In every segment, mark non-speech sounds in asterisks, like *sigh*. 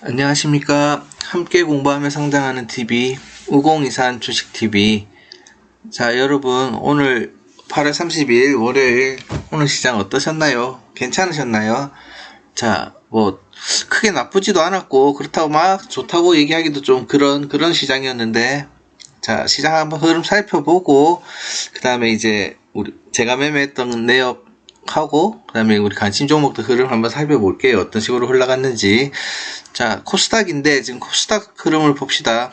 안녕하십니까. 함께 공부하며 성장하는 TV, 우공이산 주식TV. 자, 여러분, 오늘 8월 30일 월요일, 오늘 시장 어떠셨나요? 괜찮으셨나요? 자, 뭐, 크게 나쁘지도 않았고, 그렇다고 막 좋다고 얘기하기도 좀 그런, 그런 시장이었는데, 자, 시장 한번 흐름 살펴보고, 그 다음에 이제, 우리, 제가 매매했던 내역 하고 그다음에 우리 관심 종목들 흐름 한번 살펴볼게요. 어떤 식으로 흘러갔는지. 자, 코스닥인데 지금 코스닥 흐름을 봅시다.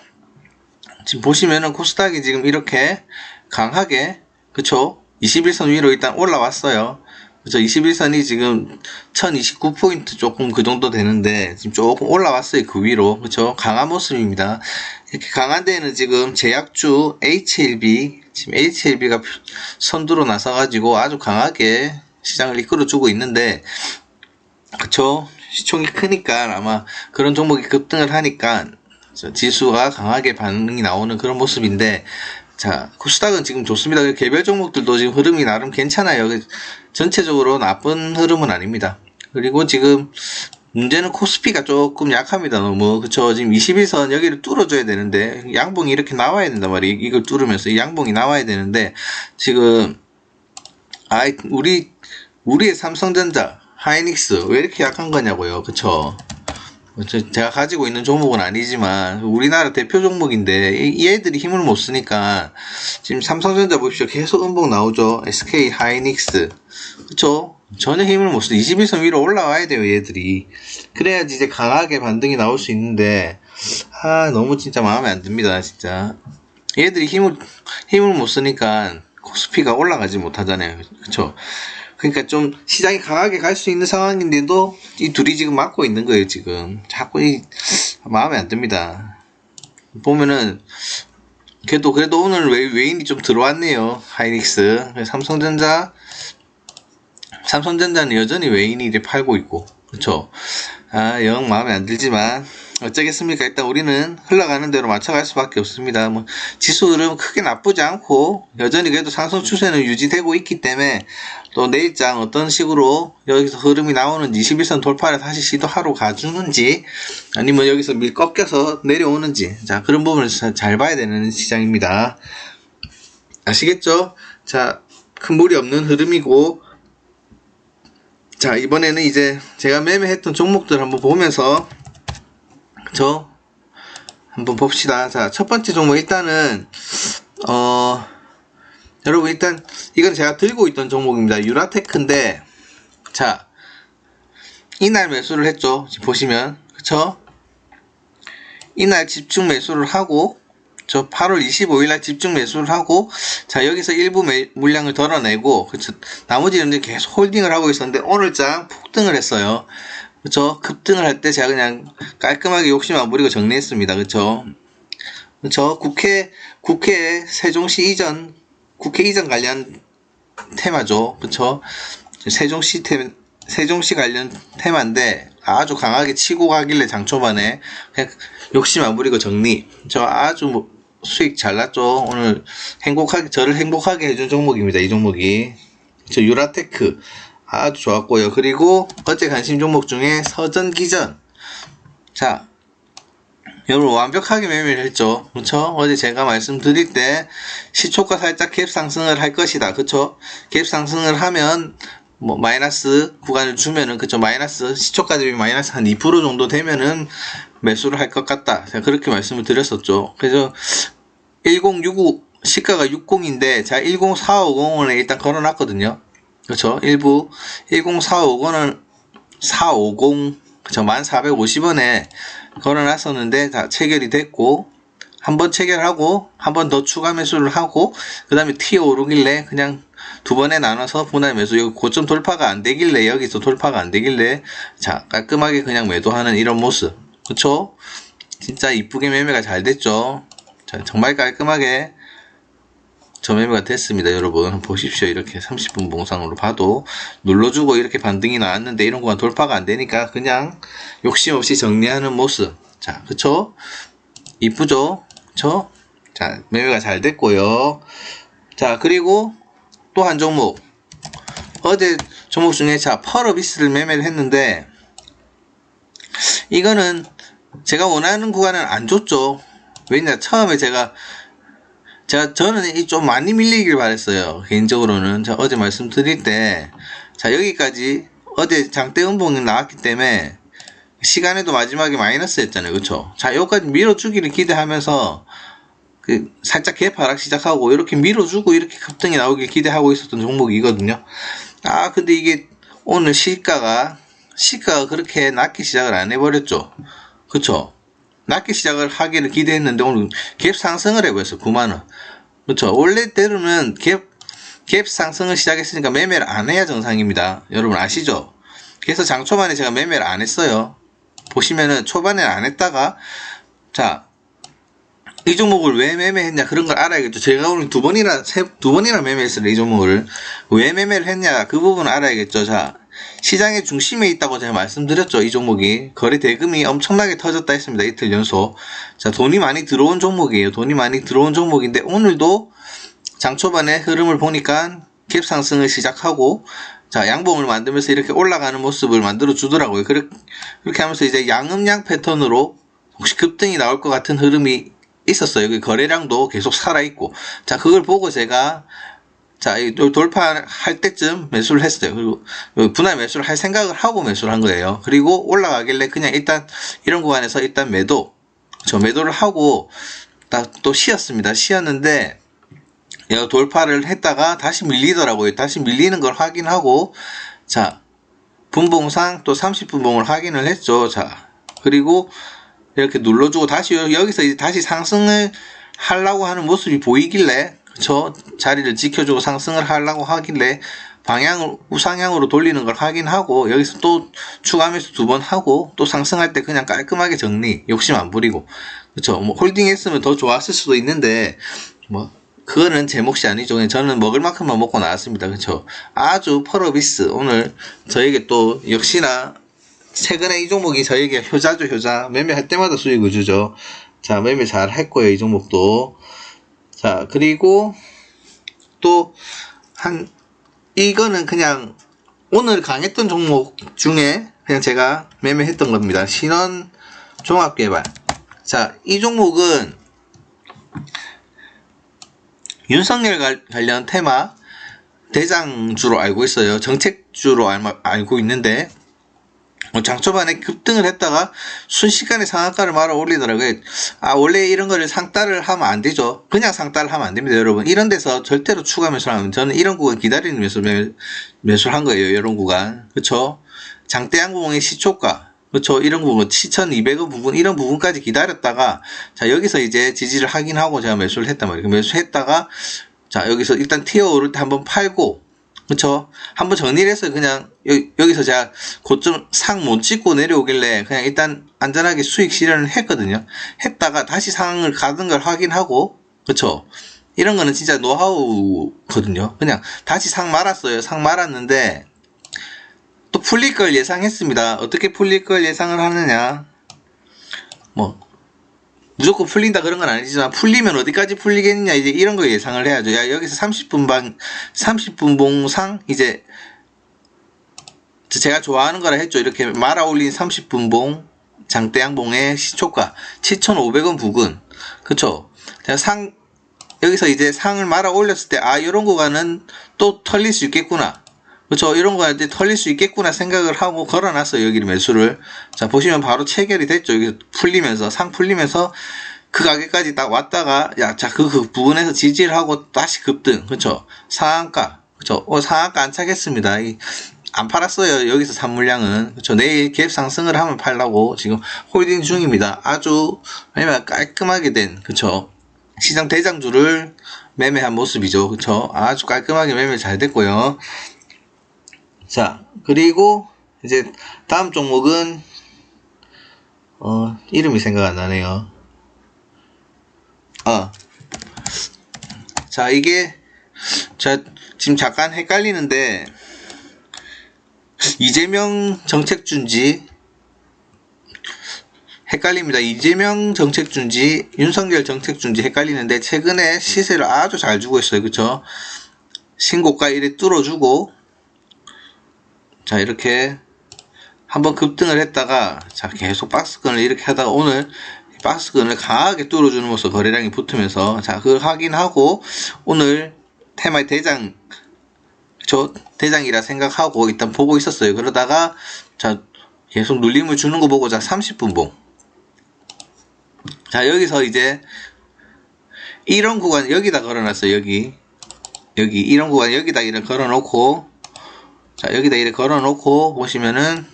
지금 보시면은 코스닥이 지금 이렇게 강하게 그쵸? 21선 위로 일단 올라왔어요. 그쵸? 21선이 지금 1029포인트 조금 그 정도 되는데 지금 조금 올라왔어요. 그 위로. 그쵸? 강한 모습입니다. 이렇게 강한 데는 지금 제약주 HLB 지금 HLB가 선두로 나서 가지고 아주 강하게 시장을 이끌어주고 있는데 그쵸? 시총이 크니까 아마 그런 종목이 급등을 하니까 지수가 강하게 반응이 나오는 그런 모습인데 자 코스닥은 지금 좋습니다. 개별 종목들도 지금 흐름이 나름 괜찮아요. 전체적으로 나쁜 흐름은 아닙니다. 그리고 지금 문제는 코스피가 조금 약합니다. 너무. 그쵸? 지금 21선 여기를 뚫어줘야 되는데 양봉이 이렇게 나와야 된단 말이에요. 이걸 뚫으면서 양봉이 나와야 되는데 지금 아 우리 우리의 삼성전자, 하이닉스 왜 이렇게 약한 거냐고요. 그쵸? 제가 가지고 있는 종목은 아니지만 우리나라 대표 종목인데 얘들이 힘을 못 쓰니까 지금 삼성전자 보십시오. 계속 음봉 나오죠. SK 하이닉스. 그쵸? 전혀 힘을 못 써. 21선 위로 올라와야 돼요, 얘들이. 그래야지 이제 강하게 반등이 나올 수 있는데, 아, 너무 진짜 마음에 안 듭니다, 진짜. 얘들이 힘을, 힘을 못 쓰니까 코스피가 올라가지 못하잖아요. 그쵸? 그러니까 좀 시장이 강하게 갈 수 있는 상황인데도 이 둘이 지금 막고 있는 거예요, 지금. 자꾸 이, 마음에 안 듭니다. 보면은, 그래도, 그래도 오늘 외, 외인이 좀 들어왔네요. 하이닉스. 삼성전자, 삼성전자는 여전히 외인이 이제 팔고 있고. 그쵸. 아, 영 마음에 안 들지만, 어쩌겠습니까? 일단 우리는 흘러가는 대로 맞춰갈 수밖에 없습니다. 뭐 지수 흐름 크게 나쁘지 않고 여전히 그래도 상승 추세는 유지되고 있기 때문에 또 내일장 어떤 식으로 여기서 흐름이 나오는지 21선 돌파를 다시 시도하러 가주는지 아니면 여기서 밀 꺾여서 내려오는지 자 그런 부분을 잘 봐야 되는 시장입니다. 아시겠죠? 자 큰 무리 없는 흐름이고 자 이번에는 이제 제가 매매했던 종목들 한번 보면서 저 한번 봅시다. 자, 첫 번째 종목 일단은 어 여러분 일단 이건 제가 들고 있던 종목입니다. 유라테크인데 자 이날 매수를 했죠. 지금 보시면 그쵸? 이날 집중 매수를 하고 저 8월 25일 날 집중 매수를 하고 자 여기서 일부 매, 물량을 덜어내고 그쵸? 나머지는 계속 홀딩을 하고 있었는데 오늘장 폭등을 했어요. 그쵸? 급등을 할 때 제가 그냥 깔끔하게 욕심 안 부리고 정리했습니다. 그쵸? 그쵸? 국회, 국회 세종시 이전, 국회 이전 관련 테마죠. 그쵸? 세종시 테, 세종시 관련 테마인데 아주 강하게 치고 가길래 장초반에 그냥 욕심 안 부리고 정리. 저 아주 뭐 수익 잘 났죠. 오늘 행복하게, 저를 행복하게 해준 종목입니다. 이 종목이. 저 유라테크. 아주 좋았고요. 그리고 어제 관심 종목 중에 서전기전. 자, 여러분 완벽하게 매매를 했죠. 그쵸? 어제 제가 말씀드릴 때 시초가 살짝 갭 상승을 할 것이다. 그쵸? 갭 상승을 하면 뭐 마이너스 구간을 주면은 그쵸? 마이너스 시초가 대비 마이너스 한 2% 정도 되면은 매수를 할 것 같다. 제가 그렇게 말씀을 드렸었죠. 그래서 1065 시가가 60인데 자 10450원에 일단 걸어놨거든요. 그렇죠. 일부 10450원은 450 그쵸 1450원에 걸어놨었는데 다 체결이 됐고 한 번 체결하고 한 번 더 추가 매수를 하고 그 다음에 튀어 오르길래 그냥 두 번에 나눠서 분할 매수. 여기 고점 돌파가 안 되길래 여기서 돌파가 안 되길래 자 깔끔하게 그냥 매도하는 이런 모습. 그쵸 진짜 이쁘게 매매가 잘 됐죠? 자, 정말 깔끔하게 저매매가 됐습니다. 여러분 보십시오. 이렇게 30분 봉상으로 봐도 눌러주고 이렇게 반등이 나왔는데 이런 거가 돌파가 안 되니까 그냥 욕심 없이 정리하는 모습. 자 그쵸? 이쁘죠? 그쵸? 자 매매가 잘 됐고요. 자 그리고 또 한 종목. 어제 종목 중에 자 펄어비스를 매매를 했는데 이거는 제가 원하는 구간은 안 줬죠. 왜냐, 처음에 제가, 제가, 저는 이좀 많이 밀리길 바랬어요. 개인적으로는. 자, 어제 말씀드릴 때, 자, 여기까지, 어제 장대 음봉이 나왔기 때문에, 시간에도 마지막에 마이너스 였잖아요. 그쵸? 자, 여기까지 밀어주기를 기대하면서, 그, 살짝 갭 하락 시작하고, 이렇게 밀어주고, 이렇게 급등이 나오길 기대하고 있었던 종목이거든요. 아, 근데 이게, 오늘 시가가, 시가가 그렇게 낮게 시작을 안 해버렸죠. 그쵸? 낮게 시작을 하기를 기대했는데 오늘 갭 상승을 해버렸어 9만원. 그쵸 원래대로는 갭, 갭 상승을 시작했으니까 매매를 안 해야 정상입니다. 여러분 아시죠? 그래서 장 초반에 제가 매매를 안 했어요. 보시면은 초반에 안 했다가 자 이 종목을 왜 매매했냐 그런 걸 알아야겠죠. 제가 오늘 두 번이나 세, 두 번이나 매매했어요 이 종목을. 왜 매매를 했냐 그 부분 알아야겠죠. 자 시장의 중심에 있다고 제가 말씀드렸죠. 이 종목이 거래 대금이 엄청나게 터졌다 했습니다. 이틀 연속. 자 돈이 많이 들어온 종목이에요. 돈이 많이 들어온 종목인데 오늘도 장 초반에 흐름을 보니까 갭 상승을 시작하고 자 양봉을 만들면서 이렇게 올라가는 모습을 만들어 주더라고요. 그렇게, 하면서 이제 양음양 패턴으로 혹시 급등이 나올 것 같은 흐름이 있었어요. 그 거래량도 계속 살아있고. 자, 그걸 보고 제가, 자, 이 돌파할 때쯤 매수를 했어요. 그리고 분할 매수를 할 생각을 하고 매수를 한 거예요. 그리고 올라가길래 그냥 일단 이런 구간에서 일단 매도, 저 매도를 하고 또 쉬었습니다. 쉬었는데, 돌파를 했다가 다시 밀리더라고요. 다시 밀리는 걸 확인하고, 자, 분봉상 또 30분봉을 확인을 했죠. 자, 그리고 이렇게 눌러주고 다시 여기서 다시 상승을 하려고 하는 모습이 보이길래 저 자리를 지켜주고 상승을 하려고 하길래 방향을 우상향으로 돌리는 걸 확인하고 여기서 또 추가 매수 두 번 하고 또 상승할 때 그냥 깔끔하게 정리 욕심 안 부리고 그렇죠 뭐 홀딩 했으면 더 좋았을 수도 있는데 뭐 그거는 제 몫이 아니죠 저는 먹을 만큼만 먹고 나왔습니다 그렇죠 아주 펄어비스 오늘 저에게 또 역시나 최근에 이 종목이 저에게 효자죠, 효자. 매매할 때마다 수익을 주죠. 자, 매매 잘 했고요, 이 종목도. 자, 그리고 또, 한, 이거는 그냥 오늘 강했던 종목 중에 그냥 제가 매매했던 겁니다. 신원 종합개발. 자, 이 종목은 윤석열 관련 테마 대장주로 알고 있어요. 정책주로 알고 있는데 뭐 장 초반에 급등을 했다가 순식간에 상한가를 말아 올리더라고요. 아, 원래 이런 거를 상따를 하면 안 되죠. 그냥 상따를 하면 안 됩니다, 여러분. 이런 데서 절대로 추가 매수를 하면 저는 이런 구간 기다리는 매수, 매수를 한 거예요, 이런 구간. 그쵸? 장대양공의 시초가. 그렇죠. 이런 부분, 7,200원 부분, 이런 부분까지 기다렸다가, 자, 여기서 이제 지지를 확인하고 제가 매수를 했단 말이에요. 매수했다가, 자, 여기서 일단 티어 오를 때 한번 팔고, 그쵸? 한번 정리를 해서 그냥 여, 기서 제가 고점 상 못 찍고 내려오길래 그냥 일단 안전하게 수익 실현을 했거든요. 했다가 다시 상을 가는 걸 확인하고 그쵸? 이런 거는 진짜 노하우거든요. 그냥 다시 상 말았어요. 상 말았는데 또 풀릴 걸 예상했습니다. 어떻게 풀릴 걸 예상을 하느냐? 뭐 무조건 풀린다 그런 건 아니지만 풀리면 어디까지 풀리겠냐 이제 이런 거 예상을 해야죠. 야 여기서 30분 방 30분 봉상 이제 제가 좋아하는 거라 했죠. 이렇게 말아 올린 30분 봉 장대양봉의 시초가 7,500원 부근 그쵸? 상 여기서 이제 상을 말아 올렸을 때 아 이런 구간은 또 털릴 수 있겠구나. 그렇죠. 이런 거할때 털릴 수 있겠구나 생각을 하고 걸어놨어요. 여기를 매수를. 자, 보시면 바로 체결이 됐죠. 여기 풀리면서, 상 풀리면서 그 가격까지 딱 왔다가, 야, 자, 그, 그 부분에서 지지를 하고 다시 급등. 그렇죠. 상한가. 그렇죠. 어, 상한가 안착했습니다. 이, 안 팔았어요. 여기서 산 물량은. 그렇죠. 내일 갭 상승을 하면 팔라고 지금 홀딩 중입니다. 아주, 왜냐면 깔끔하게 된, 그렇죠. 시장 대장주를 매매한 모습이죠. 그렇죠. 아주 깔끔하게 매매 잘 됐고요. 자, 그리고 이제 다음 종목은 어, 이름이 생각 안 나네요. 아. 자, 이게 자, 지금 잠깐 헷갈리는데 이재명 정책준지 헷갈립니다. 이재명 정책준지 윤석열 정책준지 헷갈리는데 최근에 시세를 아주 잘 주고 있어요. 그쵸? 신고가 이래 뚫어주고 자, 이렇게 한번 급등을 했다가 자 계속 박스권을 이렇게 하다가 오늘 박스권을 강하게 뚫어주는 모습 거래량이 붙으면서 자 그걸 확인하고 오늘 테마의 대장 저 대장이라 생각하고 일단 보고 있었어요. 그러다가 자 계속 눌림을 주는 거 보고 자 30분 봉. 자 여기서 이제 이런 구간 여기다 걸어놨어요. 여기 여기 이런 구간 여기다 이렇게 걸어놓고 자 여기다 이렇게 걸어놓고 보시면은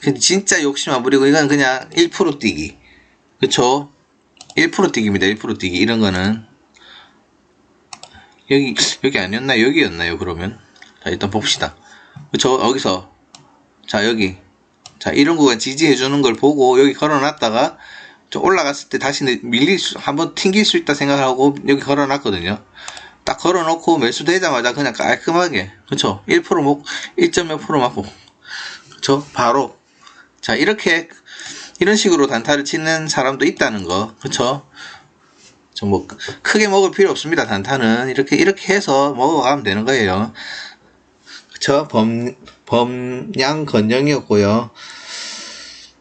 그 진짜 욕심 안 부리고 이건 그냥 1% 뛰기. 그쵸? 1% 뛰기입니다. 1% 뛰기. 이런 거는. 여기 여기 아니었나? 여기였나요 그러면? 자 일단 봅시다. 그쵸? 여기서. 자 여기. 자 이런 구간 지지해 주는 걸 보고 여기 걸어놨다가 좀 올라갔을 때 다시 내- 밀릴 수 한번 튕길 수 있다 생각하고 여기 걸어놨거든요 딱 걸어놓고 매수되자마자 그냥 깔끔하게 그쵸? 1%목 1.몇 프로 맞고. 그쵸? 바로. 자 이렇게 이런 식으로 단타를 치는 사람도 있다는 거. 그쵸? 좀뭐 크게 먹을 필요 없습니다 단타는. 이렇게 이렇게 해서 먹어가면 되는 거예요. 그쵸? 범 범양 건영이었고요.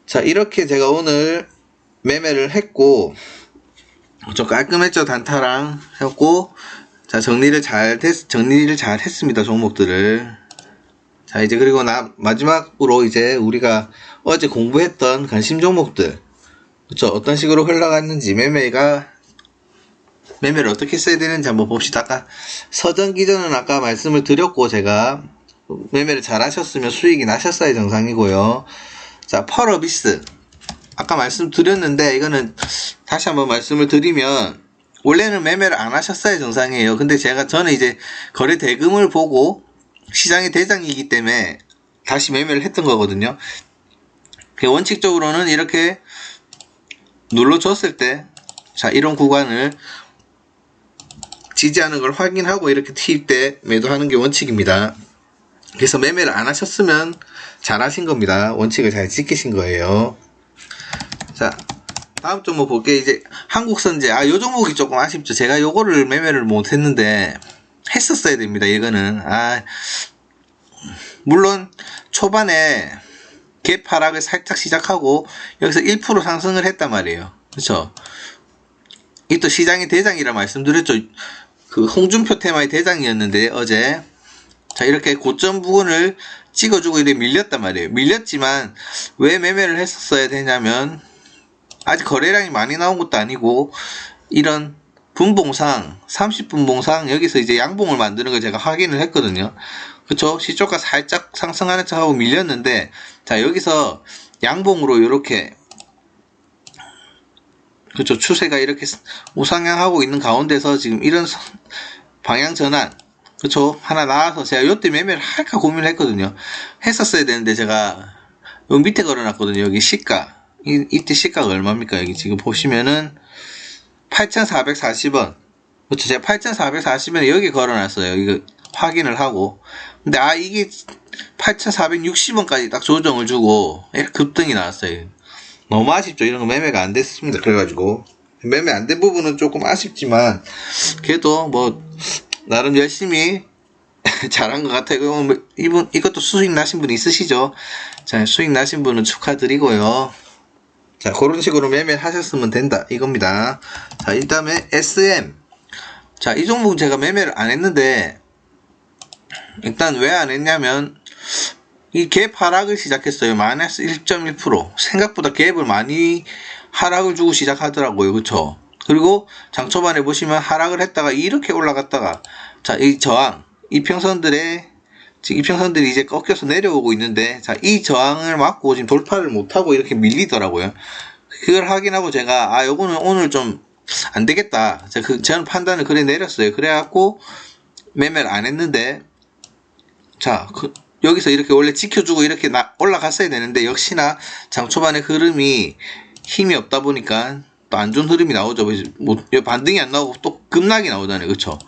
자 이렇게 제가 오늘 매매를 했고 좀 깔끔했죠 단타랑. 했고 자 정리를 잘 됐, 정리를 잘 했습니다 종목들을. 자 이제 그리고 나 마지막으로 이제 우리가 어제 공부했던 관심 종목들. 그쵸? 어떤 식으로 흘러갔는지 매매가 매매를 어떻게 써야 되는지 한번 봅시다. 아까 서전 기전은 아까 말씀을 드렸고 제가 매매를 잘 하셨으면 수익이 나셨어야 정상이고요. 자 펄어비스. 아까 말씀드렸는데 이거는 다시 한번 말씀을 드리면 원래는 매매를 안 하셨어야 정상이에요. 근데 제가 저는 이제 거래 대금을 보고 시장의 대장이기 때문에 다시 매매를 했던 거거든요. 그 원칙적으로는 이렇게 눌러줬을 때, 자, 이런 구간을 지지하는 걸 확인하고 이렇게 투입 때 매도하는 게 원칙입니다. 그래서 매매를 안 하셨으면 잘 하신 겁니다. 원칙을 잘 지키신 거예요. 자, 다음 종목 볼게. 이제 한국선제. 아 요 종목이 조금 아쉽죠. 제가 요거를 매매를 못 했는데 했었어야 됩니다 이거는 아 물론 초반에 갭 하락을 살짝 시작하고 여기서 1% 상승을 했단 말이에요. 그렇죠? 이 또 시장의 대장이라 말씀드렸죠. 그 홍준표 테마의 대장이었는데 어제. 자 이렇게 고점 부분을 찍어주고 이렇게 밀렸단 말이에요. 밀렸지만 왜 매매를 했었어야 되냐면 아직 거래량이 많이 나온 것도 아니고 이런 분봉상 30분봉상 여기서 이제 양봉을 만드는 걸 제가 확인을 했거든요. 그쵸? 시초가 살짝 상승하는 척하고 밀렸는데 자 여기서 양봉으로 이렇게 그쵸? 추세가 이렇게 우상향하고 있는 가운데서 지금 이런 서- 방향 전환 그쵸? 하나 나와서 제가 요때 매매를 할까 고민을 했거든요. 했었어야 되는데 제가 요 밑에 걸어놨거든요. 여기 시가 이, 이때 시가가 얼마입니까? 여기 지금 보시면은 8,440원. 그렇죠. 제가 8,440원에 여기 걸어놨어요. 이거 확인을 하고. 근데 아 이게 8,460원까지 딱 조정을 주고 급등이 나왔어요. 너무 아쉽죠. 이런 거 매매가 안 됐습니다. 그래가지고 매매 안 된 부분은 조금 아쉽지만 그래도 뭐 나름 열심히 *laughs* 잘한 것 같아요. 뭐 이분 이것도 수익 나신 분 있으시죠? 자 수익 나신 분은 축하드리고요. 자, 그런 식으로 매매를 하셨으면 된다. 이겁니다. 자, 이 다음에 SM. 자, 이 종목은 제가 매매를 안 했는데, 일단 왜 안 했냐면, 이 갭 하락을 시작했어요. 마이너스 1.1%. 생각보다 갭을 많이 하락을 주고 시작하더라고요. 그쵸? 그리고 장 초반에 보시면 하락을 했다가 이렇게 올라갔다가, 자, 이 저항, 이 평선들의 지금 이평선들이 이제 꺾여서 내려오고 있는데 자 이 저항을 막고 지금 돌파를 못하고 이렇게 밀리더라고요. 그걸 확인하고 제가 아 요거는 오늘 좀 안 되겠다. 제가 그, 저는 판단을 그래 내렸어요. 그래갖고 매매를 안 했는데 자 그, 여기서 이렇게 원래 지켜주고 이렇게 나, 올라갔어야 되는데 역시나 장 초반에 흐름이 힘이 없다 보니까 또 안 좋은 흐름이 나오죠. 뭐, 반등이 안 나오고 또 급락이 나오잖아요. 그쵸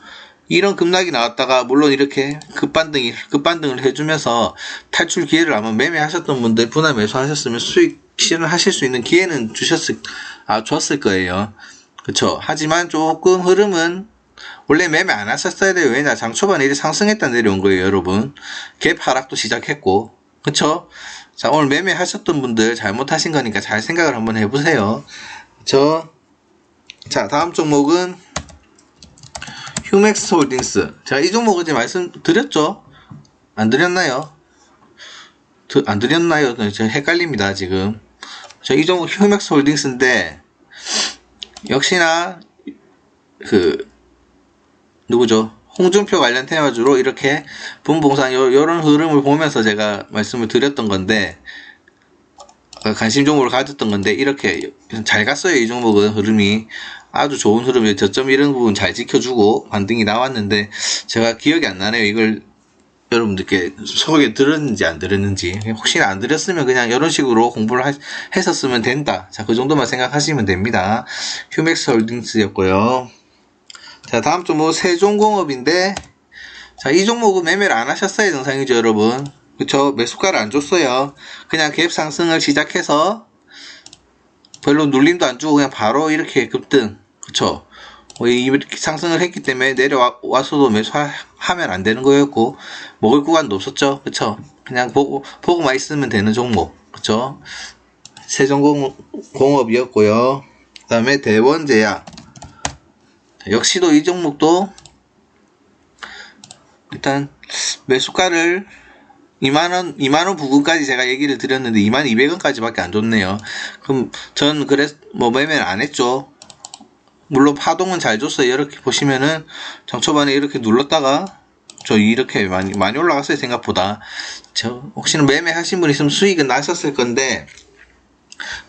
이런 급락이 나왔다가 물론 이렇게 급반등이 급반등을 해주면서 탈출 기회를 아마 매매하셨던 분들 분할 매수하셨으면 수익 실현하실 수 있는 기회는 주셨을 아 줬을 거예요. 그쵸 하지만 조금 흐름은 원래 매매 안 하셨어야 돼요. 왜냐 장 초반에 이제 상승했다 내려온 거예요, 여러분. 갭 하락도 시작했고 그쵸? 자, 오늘 매매 하셨던 분들 잘못하신 거니까 잘 생각을 한번 해보세요. 저, 자, 다음 종목은 휴맥스 홀딩스. 제가 이 종목 어제 말씀드렸죠? 안 드렸나요? 드- 안 드렸나요? 네, 제가 헷갈립니다, 지금. 자, 이 종목 휴맥스 홀딩스인데, 역시나, 그, 누구죠? 홍준표 관련 테마주로 이렇게 분봉상 요, 요런 흐름을 보면서 제가 말씀을 드렸던 건데, 어, 관심 종목을 가졌던 건데, 이렇게 잘 갔어요, 이 종목은 흐름이. 아주 좋은 흐름이에요. 저점 이런 부분 잘 지켜주고 반등이 나왔는데, 제가 기억이 안 나네요. 이걸 여러분들께 소개 들었는지 안 들었는지. 혹시나 안 들었으면 그냥 이런 식으로 공부를 하- 했었으면 된다. 자, 그 정도만 생각하시면 됩니다. 휴맥스 홀딩스였고요. 자, 다음 종목 세종공업인데, 자, 이 종목은 매매를 안 하셨어요, 정상이죠, 여러분. 그쵸? 매수가를 안 줬어요. 그냥 갭 상승을 시작해서, 별로 눌림도 안 주고 그냥 바로 이렇게 급등. 그쵸? 뭐 이- 이렇게 상승을 했기 때문에 내려와서도 매수하면 안 되는 거였고, 먹을 구간도 없었죠. 그쵸? 그냥 보고, 보고만 있으면 되는 종목. 그쵸? 세종공업이었고요. 그 다음에 대원제약. 역시도 이 종목도 일단 매수가를 2만원, 2만원 부근까지 제가 얘기를 드렸는데 2만 200원까지 밖에 안 줬네요. 그럼 전 그래, 뭐 매매를 안 했죠. 물론 파동은 잘 줬어요. 이렇게 보시면은 장초반에 이렇게 눌렀다가 저 이렇게 많이, 많이 올라갔어요. 생각보다. 저 혹시나 매매하신 분 있으면 수익은 나셨을 건데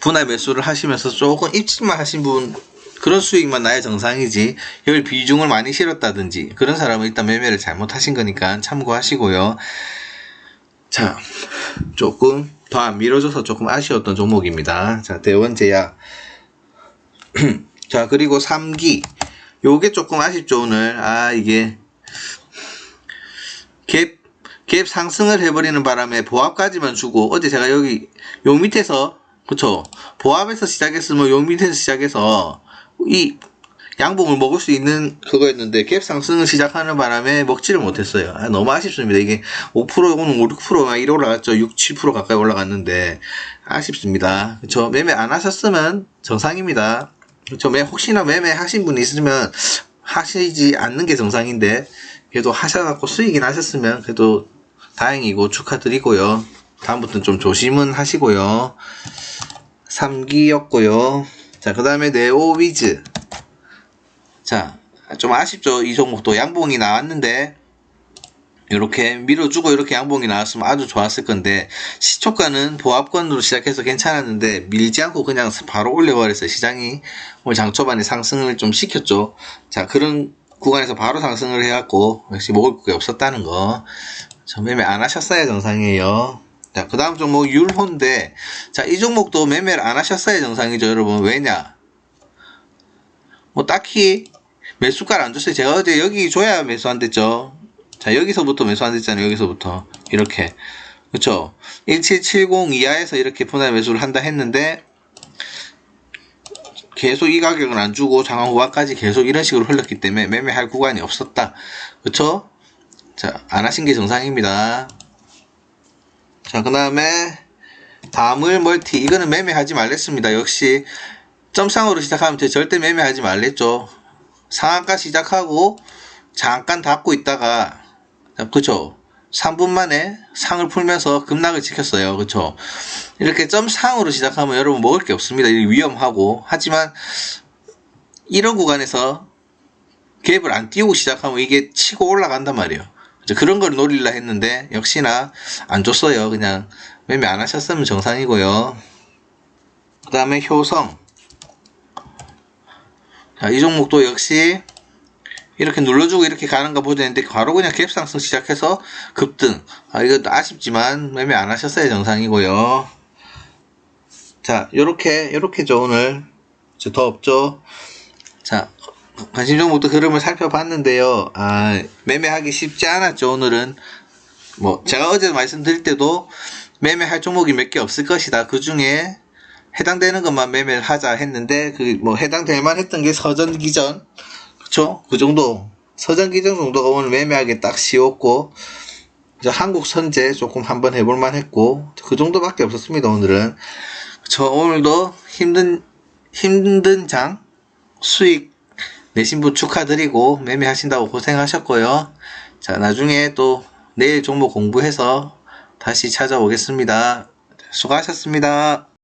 분할 매수를 하시면서 조금 입질만 하신 분 그런 수익만 나야 정상이지 여기 비중을 많이 실었다든지 그런 사람은 일단 매매를 잘못하신 거니까 참고하시고요 자 조금 더 안 밀어줘서 조금 아쉬웠던 종목입니다 자 대원제약 *clears throat* 자 그리고 3기 요게 조금 아쉽죠 오늘 아 이게 갭, 갭 상승을 해버리는 바람에 보합까지만 주고 어제 제가 여기 요 밑에서 그쵸 보합에서 시작했으면 요 밑에서 시작해서 이 양봉을 먹을 수 있는 그거였는데 갭 상승을 시작하는 바람에 먹지를 못했어요. 아, 너무 아쉽습니다. 이게 5% 오늘 5, 6%막 이래 올라갔죠. 6, 7% 가까이 올라갔는데 아쉽습니다. 그쵸 매매 안 하셨으면 정상입니다. 그쵸 매 혹시나 매매 하신 분 있으면 하시지 않는 게 정상인데 그래도 하셔갖고 수익이 나셨으면 그래도 다행이고 축하드리고요. 다음부터는 좀 조심은 하시고요. 3기였고요. 자, 그 다음에 네오위즈. 자, 좀 아쉽죠. 이 종목도 양봉이 나왔는데, 이렇게 밀어주고 이렇게 양봉이 나왔으면 아주 좋았을 건데, 시초가는 보합권으로 시작해서 괜찮았는데, 밀지 않고 그냥 바로 올려버렸어요. 시장이 오늘 장 초반에 상승을 좀 시켰죠. 자, 그런 구간에서 바로 상승을 해갖고, 역시 먹을 게 없었다는 거. 저 매매 안 하셨어야 정상이에요. 자, 그 다음 종목 율호인데, 자, 이 종목도 매매를 안 하셨어야 정상이죠, 여러분. 왜냐? 뭐, 딱히 매수가를 안 줬어요. 제가 어제 여기 줘야 매수 안 됐죠. 자, 여기서부터 매수 안 됐잖아요, 여기서부터. 이렇게. 그쵸? 1770 이하에서 이렇게 분할 매수를 한다 했는데, 계속 이 가격은 안 주고 장황 후반까지 계속 이런 식으로 흘렀기 때문에 매매할 구간이 없었다. 그쵸? 자, 안 하신 게 정상입니다. 자, 그 다음에 다물 멀티 이거는 매매하지 말랬습니다. 역시 점상으로 시작하면 돼. 절대 매매하지 말랬죠. 상한가 시작하고 잠깐 닫고 있다가 그쵸 3분 만에 상을 풀면서 급락을 지켰어요. 그쵸 이렇게 점상으로 시작하면 여러분 먹을 게 없습니다. 위험하고 하지만 이런 구간에서 갭을 안 띄우고 시작하면 이게 치고 올라간단 말이에요. 그런 걸 노리려 했는데 역시나 안 줬어요. 그냥 매매 안 하셨으면 정상이고요. 그 다음에 효성. 자, 이 종목도 역시 이렇게 눌러주고 이렇게 가는가 보자 했는데 바로 그냥 갭 상승 시작해서 급등. 아, 이것도 아쉽지만 매매 안 하셨어야 정상이고요. 자, 요렇게, 요렇게죠, 오늘. 더 없죠. 자, 관심 종목도 흐름을 살펴봤는데요. 아, 매매하기 쉽지 않았죠, 오늘은. 뭐, 제가 어제 말씀드릴 때도 매매할 종목이 몇 개 없을 것이다. 그 중에 해당되는 것만 매매를 하자 했는데, 그, 뭐, 해당될 만 했던 게 서전 기전. 그쵸? 그 정도. 서전 기전 정도가 오늘 매매하기 딱 쉬웠고, 이제 한국 선제 조금 한번 해볼만 했고 그 정도밖에 없었습니다 오늘은 저 오늘도 힘든 힘든 장 수익 내신 분 축하드리고 매매하신다고 고생하셨고요 자 나중에 또 내일 종목 공부해서 다시 찾아오겠습니다 수고하셨습니다